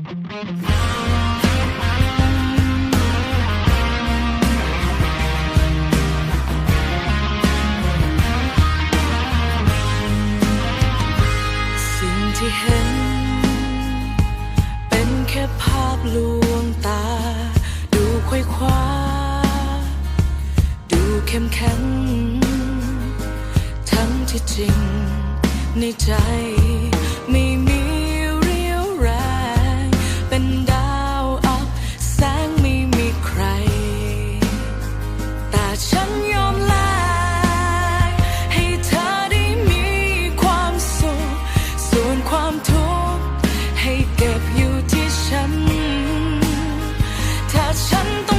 สิ่งที่เห็น เป็นแค่ภาพลวงตา ดูควยคว้า ดูเข้มแข็ง ทั้งที่จริงในใจ ให้เก็บอยู่ที่ฉัน ถ้าฉัน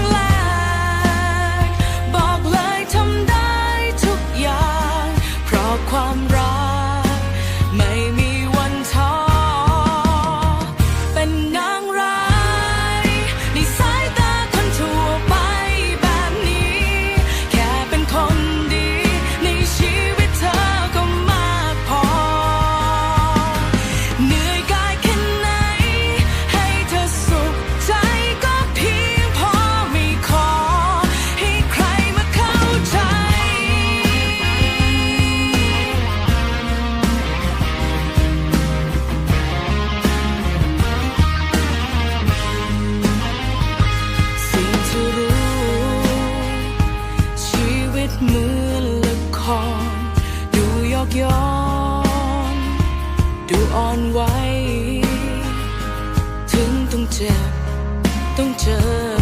เหมือนละคร ดูยอกยอดูอ่อนไหว ถึงต้องเจ็บ ต้องเจอ